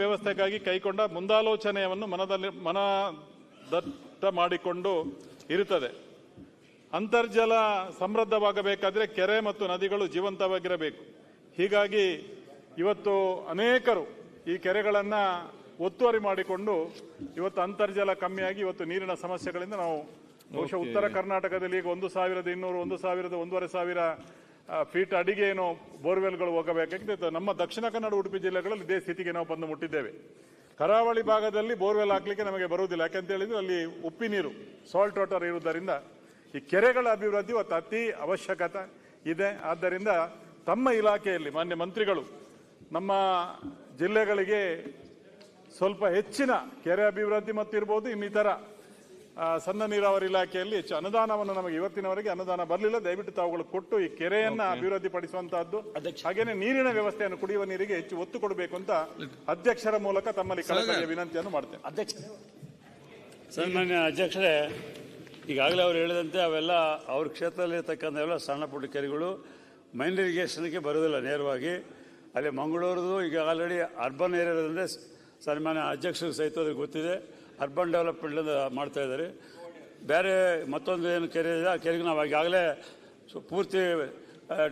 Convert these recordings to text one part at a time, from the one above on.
ವ್ಯವಸ್ಥೆಗಾಗಿ ಕೈಗೊಂಡ ಮುಂದಾಲೋಚನೆಯನ್ನು ಮನದಲ್ಲಿ ಮನದಟ್ಟ ಮಾಡಿಕೊಂಡು ಇರುತ್ತದೆ. ಅಂತರ್ಜಲ ಸಮೃದ್ಧವಾಗಬೇಕಾದ್ರೆ ಕೆರೆ ಮತ್ತು ನದಿಗಳು ಜೀವಂತವಾಗಿರಬೇಕು. ಹೀಗಾಗಿ ಇವತ್ತು ಅನೇಕರು ಈ ಕೆರೆಗಳನ್ನ ಒತ್ತುವರಿ ಮಾಡಿಕೊಂಡು ಇವತ್ತು ಅಂತರ್ಜಲ ಕಮ್ಮಿಯಾಗಿ ಇವತ್ತು ನೀರಿನ ಸಮಸ್ಯೆಗಳಿಂದ ನಾವು ಬಹುಶಃ ಉತ್ತರ ಕರ್ನಾಟಕದಲ್ಲಿ ಈಗ ಒಂದು ಸಾವಿರದ ಇನ್ನೂರು ಒಂದು ಸಾವಿರದ ಒಂದೂವರೆ ಸಾವಿರ ಫೀಟ್ ಅಡಿಗೆ ಏನು ಬೋರ್ವೆಲ್ಗಳು ಹೋಗಬೇಕಾಗಿದೆ ನಮ್ಮ ದಕ್ಷಿಣ ಕನ್ನಡ ಉಡುಪಿ ಜಿಲ್ಲೆಗಳಲ್ಲಿ ಇದೇ ಸ್ಥಿತಿಗೆ ನಾವು ಬಂದು ಮುಟ್ಟಿದ್ದೇವೆ. ಕರಾವಳಿ ಭಾಗದಲ್ಲಿ ಬೋರ್ವೆಲ್ ಹಾಕ್ಲಿಕ್ಕೆ ನಮಗೆ ಬರುವುದಿಲ್ಲ. ಯಾಕೆಂತ ಹೇಳಿದ್ರೆ ಅಲ್ಲಿ ಉಪ್ಪಿ ನೀರು ಸಾಲ್ಟ್ ವಾಟರ್ ಇರುವುದರಿಂದ ಈ ಕೆರೆಗಳ ಅಭಿವೃದ್ಧಿ ಇವತ್ತು ಅತಿ ಅವಶ್ಯಕತೆ ಇದೆ. ಆದ್ದರಿಂದ ತಮ್ಮ ಇಲಾಖೆಯಲ್ಲಿ ಮಾನ್ಯ ಮಂತ್ರಿಗಳು, ನಮ್ಮ ಜಿಲ್ಲೆಗಳಿಗೆ ಸ್ವಲ್ಪ ಹೆಚ್ಚಿನ ಕೆರೆ ಅಭಿವೃದ್ಧಿ ಮತ್ತಿರ್ಬೋದು ಇನ್ನಿತರ ಸಣ್ಣ ನೀರಾವರಿ ಇಲಾಖೆಯಲ್ಲಿ ಹೆಚ್ಚು ಅನುದಾನವನ್ನು ನಮಗೆ ಇವತ್ತಿನವರೆಗೆ ಅನುದಾನ ಬರಲಿಲ್ಲ. ದಯವಿಟ್ಟು ತಾವುಗಳು ಕೊಟ್ಟು ಈ ಕೆರೆಯನ್ನ ಅಭಿವೃದ್ಧಿ ಪಡಿಸುವಂತಹದ್ದು ಹಾಗೇನೆ ನೀರಿನ ವ್ಯವಸ್ಥೆಯನ್ನು ಕುಡಿಯುವ ನೀರಿಗೆ ಹೆಚ್ಚು ಒತ್ತು ಕೊಡಬೇಕು ಅಂತ ಅಧ್ಯಕ್ಷರ ಮೂಲಕ ತಮ್ಮಲ್ಲಿ ಕಳಕಳಿಯ ವಿನಂತಿಯನ್ನು ಮಾಡ್ತೇನೆ. ಅಧ್ಯಕ್ಷ ಸನ್ಮಾನ್ಯ ಅಧ್ಯಕ್ಷರೇ ಈಗಾಗಲೇ ಅವರು ಹೇಳಿದಂತೆ ಅವೆಲ್ಲ ಅವ್ರ ಕ್ಷೇತ್ರದಲ್ಲಿರ್ತಕ್ಕಂಥವೆಲ್ಲ ಸಣ್ಣ ಪುಟ್ಟ ಕೆರೆಗಳು ಮೈನ್ ಇರಿಗೇಷನ್ಗೆ ಬರೋದಿಲ್ಲ ನೇರವಾಗಿ. ಅಲ್ಲಿ ಮಂಗಳೂರದು ಈಗ ಆಲ್ರೆಡಿ ಅರ್ಬನ್ ಏರಿಯಾದಂದರೆ ಸನ್ಮಾನ್ಯ ಅಧ್ಯಕ್ಷರು ಸಹಿತ ಗೊತ್ತಿದೆ. ಅರ್ಬನ್ ಡೆವಲಪ್ಮೆಂಟ್ ಮಾಡ್ತಾ ಇದ್ದಾರೆ. ಬೇರೆ ಮತ್ತೊಂದು ಏನು ಕೆರೆ ಇದೆ, ಆ ಕೆರೆಗೆ ನಾವು ಈಗಾಗಲೇ ಸೊ ಪೂರ್ತಿ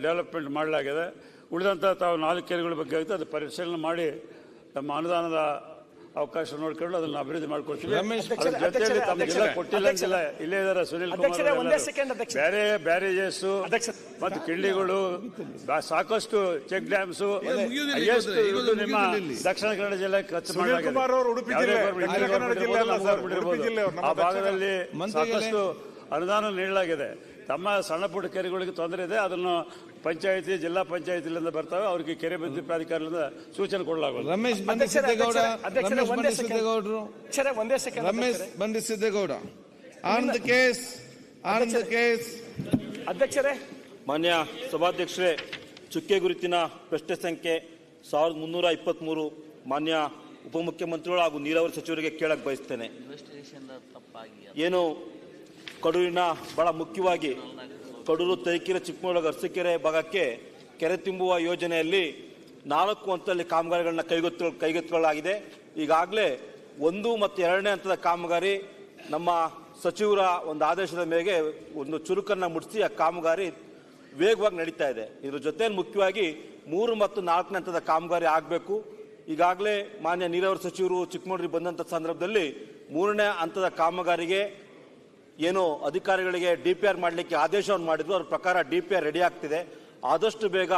ಡೆವಲಪ್ಮೆಂಟ್ ಮಾಡಲಾಗಿದೆ. ಉಳಿದಂಥ ತಾವು ನಾಲ್ಕು ಕೆರೆಗಳ ಬಗ್ಗೆ ಆಗುತ್ತೆ ಅದು ಪರಿಶೀಲನೆ ಮಾಡಿ ನಮ್ಮ ಅನುದಾನದ ಅವಕಾಶ ನೋಡ್ಕೊಂಡು ಅದನ್ನ ಅಭಿವೃದ್ಧಿ ಮಾಡ್ಕೊಳ್ತೀವಿ ಜೊತೆಯಲ್ಲಿ ತಮಗೆಲ್ಲ ಕೊಟ್ಟಿಲ್ಲ ಇಲ್ಲೇ ಇದಾರೆ ಸುನಿಲ್ ಕುಮಾರ್ ಅಧ್ಯಕ್ಷರೇ, ಒಂದೇ ಅವರೆಲ್ಲರೂ. ಸೆಕೆಂಡ್ ಅಧ್ಯಕ್ಷರೇ. ಬೇರೆ ಬ್ಯಾರೇಜಸ್ ಅಧ್ಯಕ್ಷರೇ. ಮತ್ತು ಕಿಂಡಿಗಳು ಸಾಕಷ್ಟು ಚೆಕ್ ಡ್ಯಾಮ್ಸ್ ನಿಮ್ಮ ದಕ್ಷಿಣ ಕನ್ನಡ ಜಿಲ್ಲೆ ಖರ್ಚು ಸುನೀಲ್ ಮಾಡಲಾಗಿದೆ. ಕುಮಾರ್ ಅವರು ಉಡುಪಿ ಯಾವುದೇ ಜಿಲ್ಲೆ, government ದಕ್ಷಿಣ ಕನ್ನಡ ಇರ್ಬೋದು, ಜಿಲ್ಲೆ ಅಲ್ಲ ನಮ್ಮ ಸರ್, ಉಡುಪಿ ಜಿಲ್ಲೆ ಆ ಭಾಗದಲ್ಲಿ ಸಾಕಷ್ಟು ಅನುದಾನ ನೀಡಲಾಗಿದೆ ತಮ್ಮ ಸಣ್ಣ ಪುಟ್ಟ ಕೆರೆಗಳಿಗೆ ತೊಂದರೆ ಇದೆ ಅದನ್ನು ಪಂಚಾಯತಿ ಜಿಲ್ಲಾ ಪಂಚಾಯತಿಲಿಂದ ಬರ್ತವೆ ಅವರಿಗೆ ಕೆರೆ ಅಭಿವೃದ್ಧಿ ಪ್ರಾಧಿಕಾರದಿಂದ ಸೂಚನೆ ಕೊಡಲಾಗುವುದು. ರಮೇಶ್ ಬಂಡಿ ಅಧ್ಯಕ್ಷರೇ, ಸಿದ್ದೇಗೌಡ ಅಧ್ಯಕ್ಷರೇ, ರಮೇಶ್ ಒಂದೇ ಬಂಡಿ ಸೆಕೆಂಡ್. ಸಿದ್ದೇಗೌಡರು. ಅಧ್ಯಕ್ಷರೇ ಒಂದೇ ರಮೇಶ್ ಅಧ್ಯಕ್ಷರೇ. Bandi Siddegowda. On the case Anand the case. ಅಧ್ಯಕ್ಷರೇ. ಮಾನ್ಯ ಸಭಾಧ್ಯಕ್ಷರೇ ಚುಕ್ಕೆ ಗುರುತಿನ ಪ್ರಶ್ನೆ ಸಂಖ್ಯೆ ಸಾವಿರದ ಮುನ್ನೂರ ಇಪ್ಪತ್ತ್ಮೂರು ಮಾನ್ಯ ಉಪಮುಖ್ಯಮಂತ್ರಿಗಳು ಹಾಗೂ ನೀರಾವರಿ ಸಚಿವರಿಗೆ ಕೇಳಕ್ಕೆ ಬಯಸ್ತೇನೆ. ಏನು ಕಡೂರಿನ ಬಹಳ ಮುಖ್ಯವಾಗಿ ಕಡೂರು ತರೀಕೆರೆ, ಚಿಕ್ಕಮಗಳೂರು ಅರಸೀಕೆರೆ ಭಾಗಕ್ಕೆ ಕೆರೆ ತುಂಬುವ ಯೋಜನೆಯಲ್ಲಿ ನಾಲ್ಕು ಹಂತದಲ್ಲಿ ಕಾಮಗಾರಿಗಳನ್ನ ಕೈಗೆತ್ತ ಕೈಗೆತ್ತಿಕೊಳ್ಳಲಾಗಿದೆ. ಈಗಾಗಲೇ ಒಂದು ಮತ್ತು ಎರಡನೇ ಹಂತದ ಕಾಮಗಾರಿ ನಮ್ಮ ಸಚಿವರ ಒಂದು ಆದೇಶದ ಮೇಲೆ ಒಂದು ಚುರುಕನ್ನು ಮುಟ್ಟಿಸಿ ಆ ಕಾಮಗಾರಿ ವೇಗವಾಗಿ ನಡೀತಾ ಇದೆ. ಇದರ ಜೊತೆ ಮುಖ್ಯವಾಗಿ ಮೂರು ಮತ್ತು ನಾಲ್ಕನೇ ಹಂತದ ಕಾಮಗಾರಿ ಆಗಬೇಕು. ಈಗಾಗಲೇ ಮಾನ್ಯ ನೀರಾವರಿ ಸಚಿವರು ಚಿಕ್ಕಮಗಳೂರಿಗೆ ಬಂದಂಥ ಸಂದರ್ಭದಲ್ಲಿ ಮೂರನೇ ಹಂತದ ಕಾಮಗಾರಿಗೆ ಏನು ಅಧಿಕಾರಿಗಳಿಗೆ ಡಿ ಪಿ ಆರ್ ಮಾಡಲಿಕ್ಕೆ ಆದೇಶವನ್ನು ಮಾಡಿದ್ರು ಅದ್ರ ಪ್ರಕಾರ ಡಿ ಪಿ ಆರ್ ರೆಡಿ ಆಗ್ತಿದೆ. ಆದಷ್ಟು ಬೇಗ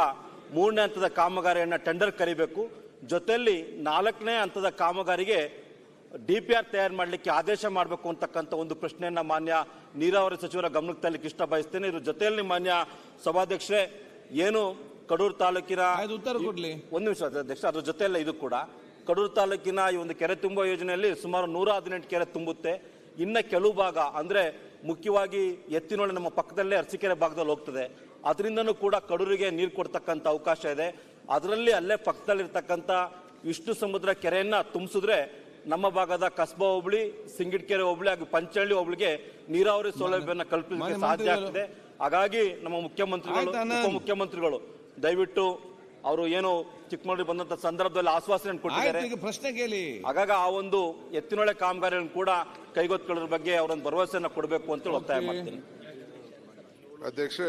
ಮೂರನೇ ಹಂತದ ಕಾಮಗಾರಿಯನ್ನು ಟೆಂಡರ್ ಕರಿಬೇಕು. ಜೊತೆಯಲ್ಲಿ ನಾಲ್ಕನೇ ಹಂತದ ಕಾಮಗಾರಿಗೆ ಡಿ ಪಿ ಆರ್ ತಯಾರು ಮಾಡಲಿಕ್ಕೆ ಆದೇಶ ಮಾಡಬೇಕು ಅಂತಕ್ಕಂಥ ಒಂದು ಪ್ರಶ್ನೆಯನ್ನು ಮಾನ್ಯ ನೀರಾವರಿ ಸಚಿವರ ಗಮನಕ್ಕೆ ತರಲಿಕ್ಕೆ ಇಷ್ಟ ಬಯಸ್ತೇನೆ ಇದ್ರ ಜೊತೆಯಲ್ಲಿ ಮಾನ್ಯ ಸಭಾಧ್ಯಕ್ಷರೇ ಏನು ಕಡೂರು ತಾಲೂಕಿನ ಆಯ್ತು, ಉತ್ತರ ಕೊಡ್ಲಿ. ಒಂದು ನಿಮಿಷ ಅಧ್ಯಕ್ಷ ಅದ್ರ ಜೊತೆಯಲ್ಲ ಇದು ಕೂಡ. ಕಡೂರು ತಾಲೂಕಿನ ಈ ಒಂದು ಕೆರೆ ತುಂಬುವ ಯೋಜನೆಯಲ್ಲಿ ಸುಮಾರು ನೂರ ಹದಿನೆಂಟು ಕೆರೆ ತುಂಬುತ್ತೆ. ಇನ್ನ ಕೆಲವು ಭಾಗ ಅಂದ್ರೆ ಮುಖ್ಯವಾಗಿ ಎತ್ತಿನೊಳೆ ನಮ್ಮ ಪಕ್ಕದಲ್ಲೇ ಅರಸಿಕೆರೆ ಭಾಗದಲ್ಲಿ ಹೋಗ್ತದೆ. ಅದರಿಂದನೂ ಕೂಡ ಕಡೂರಿಗೆ ನೀರು ಕೊಡ್ತಕ್ಕಂಥ ಅವಕಾಶ ಇದೆ. ಅದರಲ್ಲಿ ಅಲ್ಲೇ ಪಕ್ಕದಲ್ಲಿರ್ತಕ್ಕಂಥ ವಿಷ್ಣು ಸಮುದ್ರ ಕೆರೆಯನ್ನು ತುಂಬಿಸಿದ್ರೆ ನಮ್ಮ ಭಾಗದ ಕಸ್ಬಾ ಹೋಬಳಿ ಸಿಂಗಿಡ್ಕೆರೆ ಹೋಬಳಿ ಹಾಗೂ ಪಂಚಹಳ್ಳಿ ಹೋಬಳಿಗೆ ನೀರಾವರಿ ಸೌಲಭ್ಯವನ್ನು ಕಲ್ಪಿಸಲಿಕ್ಕೆ ಸಾಧ್ಯ ಆಗ್ತದೆ. ಹಾಗಾಗಿ ನಮ್ಮ ಮುಖ್ಯಮಂತ್ರಿಗಳು ಮುಖ್ಯಮಂತ್ರಿಗಳು. ಉಪಮುಖ್ಯಮಂತ್ರಿಗಳು ದಯವಿಟ್ಟು ಅವರು ಏನು ಚಿಕ್ಕಮಗಳೂರಿಗೆ ಬಂದಂತ ಸಂದರ್ಭದಲ್ಲಿ ಆಶ್ವಾಸನೆ ಆಯ್ತು ಕೊಟ್ಟಿದ್ದಾರೆ ಈಗ ಪ್ರಶ್ನೆ ಕೇಳಿ. ಹಾಗಾಗ ಆ ಒಂದು ಎತ್ತಿನೊಳೆ ಕಾಮಗಾರಿಯನ್ನು ಕೂಡ ಕೈಗೊತ್ತಿಕೊಳ್ಳೋದ್ರ ಬಗ್ಗೆ ಅವರೊಂದು ಭರವಸೆಯನ್ನ ಕೊಡಬೇಕು ಅಂತ ಒತ್ತಾಯ ಮಾಡ್ತೀನಿ. ಅಧ್ಯಕ್ಷೆ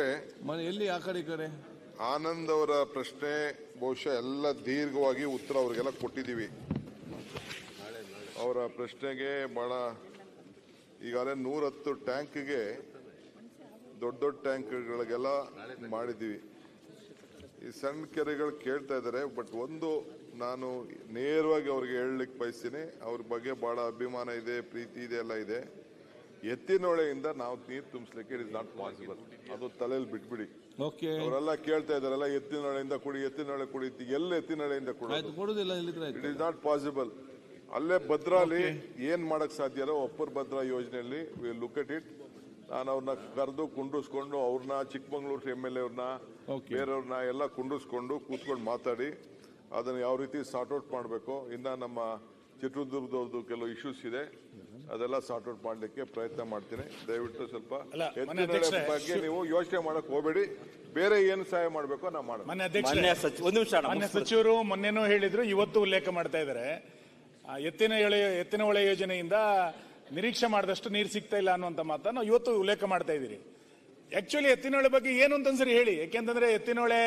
ಮನೆ ಎಲ್ಲಿ ಆ ಕಡೆ ಈ ಕಡೆ? ಆನಂದ್ ಅವರ ಪ್ರಶ್ನೆ ಬಹುಶಃ ಎಲ್ಲ ದೀರ್ಘವಾಗಿ ಉತ್ತರ ಅವರಿಗೆಲ್ಲ ಕೊಟ್ಟಿದ್ದೀವಿ. ಅವರ ಪ್ರಶ್ನೆಗೆ ಬಹಳ ಈಗಾಗಲೇ ನೂರತ್ತು ಟ್ಯಾಂಕ್ಗೆ ದೊಡ್ಡ ದೊಡ್ಡ ಟ್ಯಾಂಕ್ಗಳಿಗೆಲ್ಲ ಮಾಡಿದ್ದೀವಿ. ಸಣ್ಣ ಕೆರೆಗಳು ಕೇಳ್ತಾ ಇದ್ದಾರೆ ಬಟ್ ಒಂದು ನಾನು ನೇರವಾಗಿ ಅವ್ರಿಗೆ ಹೇಳಲಿಕ್ಕೆ ಬಯಸ್ತೀನಿ ಅವ್ರ ಬಗ್ಗೆ ಬಹಳ ಅಭಿಮಾನ ಇದೆ ಪ್ರೀತಿ ಇದೆ ಎಲ್ಲ ಇದೆ. ಎತ್ತಿನೊಳೆಯಿಂದ ನಾವು ನೀರು ತುಂಬಿಸ್ಲಿಕ್ಕೆ ಇಟ್ ಇಸ್ ನಾಟ್ ಪಾಸಿಬಲ್ ಅದು ತಲೆಯಲ್ಲಿ ಬಿಟ್ಬಿಡಿ. ಓಕೆ ಅವರೆಲ್ಲ ಕೇಳ್ತಾ ಇದಾರಲ್ಲ ಎತ್ತಿನೊಳೆಯಿಂದ ಕುಡಿ ಎತ್ತಿನೊಳೆ ಕುಡಿತಿ ಎಲ್ಲ ಎತ್ತಿನೊಳೆಯಿಂದ ಇಲ್ಲಿದ್ರೆ ಇಟ್ ಇಸ್ ನಾಟ್ ಪಾಸಿಬಲ್ ಅಲ್ಲೇ ಭದ್ರಾಲಿ ಏನ್ ಮಾಡಕ್ ಸಾಧ್ಯ ಅಲ್ಲ ಒಪ್ಪರ್ ಭದ್ರಾ ಯೋಜನೆಯಲ್ಲಿ ವಿ ಲುಕ್ ಅಟ್ ಇಟ್ ನಾನು ಅವ್ರನ್ನ ಕರೆದು ಕುಂಡಿಸ್ಕೊಂಡು ಅವ್ರನ್ನ ಚಿಕ್ಕಮಂಗ್ಳೂರು ಎಂ ಎಲ್ ಎವ್ರನ್ನ. ಬೇರೆಯವ್ರನ್ನ ಎಲ್ಲ ಕುಂಡಿಸ್ಕೊಂಡು ಕೂತ್ಕೊಂಡು ಮಾತಾಡಿ ಅದನ್ನ ಯಾವ ರೀತಿ ಸಾರ್ಟ್ ಔಟ್ ಮಾಡಬೇಕು ಇನ್ನ ನಮ್ಮ ಚಿತ್ರದುರ್ಗದವ್ರದ್ದು ಕೆಲವು ಇಶ್ಯೂಸ್ ಇದೆ ಅದೆಲ್ಲ ಸಾರ್ಟ್ ಔಟ್ ಮಾಡ್ಲಿಕ್ಕೆ ಪ್ರಯತ್ನ ಮಾಡ್ತೀನಿ. ದಯವಿಟ್ಟು ಸ್ವಲ್ಪ ಬಗ್ಗೆ ನೀವು ಯೋಚನೆ ಮಾಡಕ್ ಹೋಗಬೇಡಿ. ಬೇರೆ ಏನು ಸಹಾಯ ಮಾಡಬೇಕು ನಾವು ಮಾಡೋಣ ಮಾನ್ಯ ಸಚಿವ ಒಂದು ನಿಮಿಷ ಅಣ್ಣ, ಮಾನ್ಯ ಸಚಿವರು ಮೊನ್ನೆನೂ ಹೇಳಿದ್ರು ಇವತ್ತು ಉಲ್ಲೇಖ ಮಾಡ್ತಾ ಇದ್ದಾರೆ ಆ, ಎತ್ತಿನ ಎಳೆ ಎತ್ತಿನ ಹೊಳೆ ಯೋಜನೆಯಿಂದ ನಿರೀಕ್ಷೆ ಮಾಡಿದಷ್ಟು ನೀರು ಸಿಗ್ತಾ ಇಲ್ಲ ಅನ್ನುವಂಥ ಮಾತನ್ನು ಇವತ್ತು ಉಲ್ಲೇಖ ಮಾಡ್ತಾ ಇದ್ದೀರಿ. ಆಕ್ಚುಲಿ ಎತ್ತಿನೊಳೆ ಬಗ್ಗೆ ಏನು ಅಂತ ಸರಿ ಹೇಳಿ. ಯಾಕೆಂತಂದ್ರೆ ಎತ್ತಿನೊಳೆ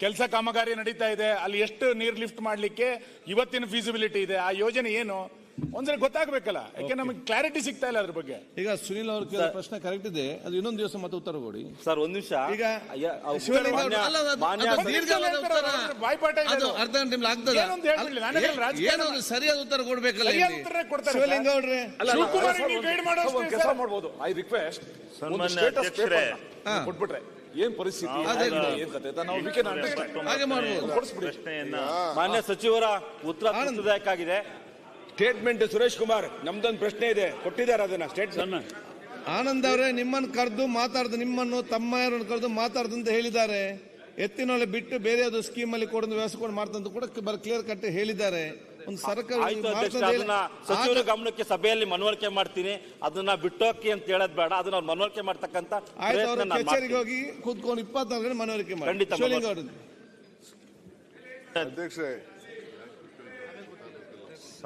ಕೆಲಸ ಕಾಮಗಾರಿ ನಡೀತಾ ಇದೆ. ಅಲ್ಲಿ ಎಷ್ಟು ನೀರು ಲಿಫ್ಟ್ ಮಾಡಲಿಕ್ಕೆ ಇವತ್ತಿನ ಫೀಸಿಬಿಲಿಟಿ ಇದೆ. ಆ ಯೋಜನೆ ಏನು? ಒಂದ್ಸರಿ ಗೊತ್ತಾಗ್ಬೇಕಲ್ಲ. ಯಾಕೆ ನಮಗೆ ಕ್ಲಾರಿಟಿ ಸಿಗ್ತಾ ಇಲ್ಲ ಅದ್ರ ಬಗ್ಗೆ. ಈಗ ಸುನಿಲ್ ಅವ್ರ ಕೇಳಿದ ಪ್ರಶ್ನೆ ಕರೆಕ್ಟ್ ಇದೆ. ಅದು ಇನ್ನೊಂದು ದಿವಸ ಮತ್ತೆ ಉತ್ತರ ಕೊಡಿ. ಸರ್ ಒಂದ್ ನಿಮಿಷ. ಈಗ ಅಯ್ಯ, ಅವ್- ಶಿವಲಿಂಗ ಮಾನ್ಯ- ಅಲ್ಲ, ಅದು- ಮಾನ್ಯ ಅದು ಸಚಿವ- ದೀರ್ಘವಾದ ಉತ್ತರ. ಬಾಯ್ಪಾಠ ಇದೆ ಅದು ಅದು. ಅರ್ಧ ಗಂಟೆ ನಿಮ್ಗೆ ಆಗ್ತದ? ಏನು ಅಂತ ಹೇಳ್ಬಿಡ್ಲಿ, ನಾನು ಹೇಳಿ ರಾಜಕಾರಣ ಏನೋ ಒಂದು ಸರಿಯಾದ ಉತ್ತರ ಕೊಡ್ಬೇಕಲ್ಲ ಸರಿಯಾದ ಇಲ್ಲಿ. ಉತ್ತರ ಕೊಡ್ತಾರೆ ಶಿವಲಿಂಗ ಸರ್. ಅವ್ರೆ ಶಿವಕುಮಾರ್ ನೀವು ಗೈಡ್ ಮಾಡೋ ಒಂದು ಕೆಲಸ ಮಾಡ್ಬೋದು. ಐ ರಿಕ್ವೆಸ್ಟ್ ಸನ್ಮಾನ್ಯ ಅಧ್ಯಕ್ಷರೇ. ಕೊಟ್ಬಿಟ್ರೆ ಏನ್ ಪರಿಸ್ಥಿತಿ ಅದೇ ಏನ್ ಏನ್ ಕತೆ ಅಂತ ನಾವು we can understand. ಹಾಗೆ ಮಾಡ್ಬೋದು ಪ್ರಶ್ನೆಯನ್ನ ಮಾನ್ಯ ಸಚಿವರ ಉತ್ತರ ತೃಪ್ತಿದಾಯಕಾಗಿದೆ ಸ್ಟೇಟ್ಮೆಂಟ್ ಸುರೇಶ್ ಕುಮಾರ್ ನಮ್ದೊಂದು ಪ್ರಶ್ನೆ ಇದೆ. ಕೊಟ್ಟಿದ್ದಾರೆ ಅದನ್ನ ಸ್ಟೇಟ್ಮೆಂಟ್ ಆನಂದ್ ಅವರೇ ನಿಮ್ಮನ್ನು ಕರೆದು ಮಾತಾಡ್ದು ನಿಮ್ಮನ್ನು ತಮ್ಮಯ್ಯರನ್ನು ಕರೆದು ಮಾತಾಡ್ದು ಅಂತ ಹೇಳಿದ್ದಾರೆ. ಎತ್ತಿನೊಳೆ ಬಿಟ್ಟು ಬೇರೆ ಅದು ಸ್ಕೀಮ್ ಅಲ್ಲಿ ಕೊಡೋದು ವ್ಯವಸ್ಥೆ ಕೊಡು ಮಾಡ್ತಂತ ಕೂಡ ಬರ ಕ್ಲಿಯರ್ ಕಟ್ ಹೇಳಿದ್ದಾರೆ. ಒಂದು ಸರ್ಕಾರ ಅಧ್ಯಕ್ಷ ಗಮನಕ್ಕೆ ಸಭೆಯಲ್ಲಿ ಮನವರಿಕೆ ಮಾಡ್ತೀನಿ. ಅದನ್ನ ಬಿಟ್ಟೋಕಿ ಅಂತ ಹೇಳೋದ್ ಬೇಡ. ಅದನ್ನ ಅವ್ರು ಮನವರಿಕೆ ಮಾಡ್ತಕ್ಕಂತ ಕಚೇರಿಗೆ ಹೋಗಿ ಕೂತ್ಕೊಂಡು ಇಪ್ಪತ್ನಾಲ್ಕು ಗಂಟೆ ಮನವರಿಕೆ ಮಾಡಿ. ಖಂಡಿತ ಅಧ್ಯಕ್ಷರೇ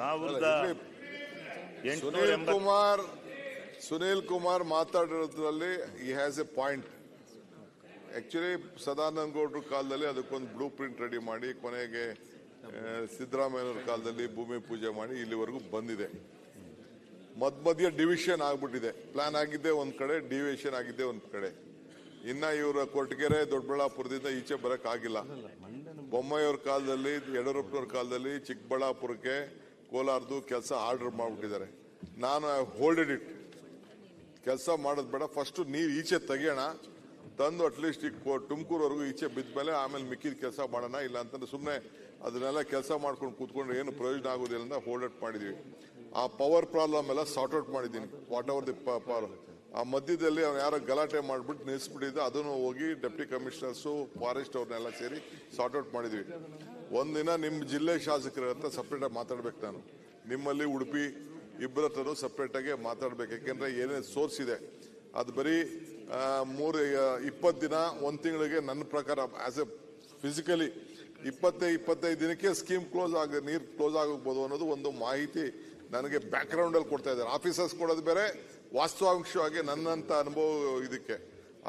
ಸಾವಿರದ ಸುನೀಲ್ ಕುಮಾರ್ ಸುನೀಲ್ ಕುಮಾರ್ ಮಾತಾಡಿರೋದ್ರಲ್ಲಿ ಈ has a point actually Sadananda ಗೌಡ್ರ ಕಾಲದಲ್ಲಿ ಅದಕ್ಕೊಂದು ಬ್ಲೂ ಪ್ರಿಂಟ್ ರೆಡಿ ಮಾಡಿ ಕೊನೆಗೆ ಸಿದ್ದರಾಮಯ್ಯನವ್ರ ಕಾಲದಲ್ಲಿ ಭೂಮಿ ಪೂಜೆ ಮಾಡಿ ಇಲ್ಲಿವರೆಗೂ ಬಂದಿದೆ. ಮಧ್ಯ ಮಧ್ಯ ಡಿವಿಷನ್ ಆಗ್ಬಿಟ್ಟಿದೆ. ಪ್ಲಾನ್ ಆಗಿದ್ದೆ ಒಂದ್ ಕಡೆ ಡಿವಿಷನ್ ಆಗಿದ್ದೆ ಒಂದ್ ಕಡೆ. ಇನ್ನ ಇವರ ಕೊರಟಗೆರೆ ದೊಡ್ಡಬಳ್ಳಾಪುರದಿಂದ ಈಚೆ ಬರಕ್ ಆಗಿಲ್ಲ. ಬೊಮ್ಮಾಯಿಯವ್ರ ಕಾಲದಲ್ಲಿ ಯಡಿಯೂರಪ್ಪನವ್ರ ಕಾಲದಲ್ಲಿ ಚಿಕ್ಕಬಳ್ಳಾಪುರಕ್ಕೆ ಕೋಲಾರದು ಕೆಲಸ ಆರ್ಡರ್ ಮಾಡ್ಬಿಟ್ಟಿದ್ದಾರೆ. ನಾನು ಹೋಲ್ಡೆಡ್ ಇಟ್ ಕೆಲಸ ಮಾಡೋದು ಬೇಡ ಫಸ್ಟ್ ನೀರು ಈಚೆ ತೆಗಿಯೋಣ. ತಂದು ಅಟ್ಲೀಸ್ಟ್ ಈ ತುಮಕೂರವರೆಗೂ ಈಚೆ ಬಿದ್ದ ಮೇಲೆ ಆಮೇಲೆ ಮಿಕ್ಕಿದ ಕೆಲಸ ಮಾಡೋಣ, ಇಲ್ಲ ಅಂತಂದ್ರೆ ಸುಮ್ಮನೆ ಅದನ್ನೆಲ್ಲ ಕೆಲಸ ಮಾಡ್ಕೊಂಡು ಕೂತ್ಕೊಂಡ್ರೆ ಏನು ಪ್ರಯೋಜನ ಆಗೋದಿಲ್ಲ ಅಂತ ಹೋಲ್ಡ್ ಔಟ್ ಮಾಡಿದ್ವಿ. ಆ ಪವರ್ ಪ್ರಾಬ್ಲಮ್ ಎಲ್ಲ ಸಾರ್ಟ್ ಔಟ್ ಮಾಡಿದ್ದೀನಿ ವಾಟ್ ಅವರ್ ದಿ ಪವರ್ ಆ ಮಧ್ಯದಲ್ಲಿ ಅವ್ನು ಯಾರೋ ಗಲಾಟೆ ಮಾಡಿಬಿಟ್ಟು ನಿಲ್ಲಿಸ್ಬಿಟ್ಟಿದ್ದೆ ಅದನ್ನು ಹೋಗಿ ಡೆಪ್ಟಿ ಕಮಿಷನರ್ಸು ಫಾರೆಸ್ಟ್ ಅವ್ರನ್ನೆಲ್ಲ ಸೇರಿ ಸಾರ್ಟ್ ಔಟ್ ಮಾಡಿದ್ವಿ. ಒಂದಿನ ನಿಮ್ಮ ಜಿಲ್ಲೆ ಶಾಸಕರ ಹತ್ರ ಸಪ್ರೇಟಾಗಿ ಮಾತಾಡ್ಬೇಕು ನಾನು. ನಿಮ್ಮಲ್ಲಿ ಉಡುಪಿ ಇಬ್ಬರ ಹತ್ರನೂ ಸಪ್ರೇಟಾಗಿ ಮಾತಾಡ್ಬೇಕು. ಯಾಕೆಂದ್ರೆ ಏನೇನು ಸೋರ್ಸ್ ಇದೆ. ಅದು ಬರೀ ಮೂರು ಇಪ್ಪತ್ತು ದಿನ, ಒಂದು ತಿಂಗಳಿಗೆ ನನ್ನ ಪ್ರಕಾರ ಆಸ್ ಎ ಫಿಸಿಕಲಿ ಇಪ್ಪತ್ತೈದು ಇಪ್ಪತ್ತೈದು ದಿನಕ್ಕೆ ಸ್ಕೀಮ್ ಕ್ಲೋಸ್ ಆಗ, ನೀರು ಕ್ಲೋಸ್ ಆಗೋಗ್ಬೋದು ಅನ್ನೋದು ಒಂದು ಮಾಹಿತಿ ನನಗೆ ಬ್ಯಾಕ್ ಗ್ರೌಂಡ್ ಅಲ್ಲಿ ಕೊಡ್ತಾ ಇದ್ದಾರೆ. ಆಫೀಸರ್ಸ್ ಕೊಡೋದು ಬೇರೆ, ವಾಸ್ತವಾಂಶವಾಗಿ ನನ್ನಂತ ಅನುಭವ ಇದಕ್ಕೆ.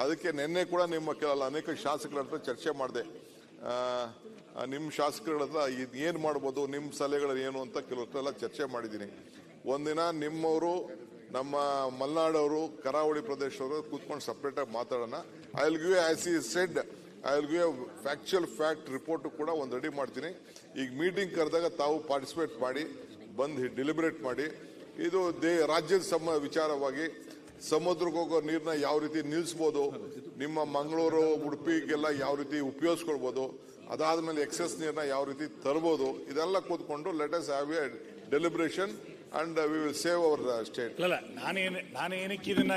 ಅದಕ್ಕೆ ನಿನ್ನೆ ಕೂಡ ನಿಮ್ಮ ಕೆಲ ಅನೇಕ ಶಾಸಕರ ಹತ್ರ ಚರ್ಚೆ ಮಾಡಿದೆ. ನಿಮ್ಮ ಶಾಸಕರ ಹತ್ರ ಇದು ಏನು ಮಾಡ್ಬೋದು ನಿಮ್ಮ ಸಲಹೆಗಳು ಏನು ಅಂತ ಕೆಲವ್ರ ಚರ್ಚೆ ಮಾಡಿದ್ದೀನಿ. ಒಂದಿನ ನಿಮ್ಮವರು, ನಮ್ಮ ಮಲ್ನಾಡವರು, ಕರಾವಳಿ ಪ್ರದೇಶದವರು ಕೂತ್ಕೊಂಡು ಸಪ್ರೇಟಾಗಿ ಮಾತಾಡೋಣ. ಐ ವಿಲ್ ಗಿವ್ ಆಸ್ ಈ said I will give factual fact report ಕೂಡ ಒಂದು ರೆಡಿ ಮಾಡ್ತೀನಿ. ಈಗ ಮೀಟಿಂಗ್ ಕರೆದಾಗ ತಾವು ಪಾರ್ಟಿಸಿಪೇಟ್ ಮಾಡಿ, ಬಂದು ಡಿಲಿಬರೇಟ್ ಮಾಡಿ. ಇದು ದೇ, ರಾಜ್ಯದ ಸಮ ವಿಚಾರವಾಗಿ ಸಮುದ್ರಕ್ಕೆ ನೀರನ್ನ ಯಾವ ರೀತಿ ನಿಲ್ಲಿಸ್ಬೋದು ನಿಮ್ಮ ಮಂಗಳೂರು, ಉಡುಪಿಗೆಲ್ಲ ಯಾವ ರೀತಿ ಉಪಯೋಗಿಸ್ಕೊಳ್ಬೋದು ಅದಾದ್ಮೇಲೆ ಎಕ್ಸೆಸ್ ನೀರನ್ನ ಯಾವ ರೀತಿ ತರ್ಬೋದು, ಇದೆಲ್ಲ ಕೂತ್ಕೊಂಡು let us have a deliberation and we will save our state ನಾನೇನು ನಾನು ಏನಕ್ಕೆ ಇದನ್ನ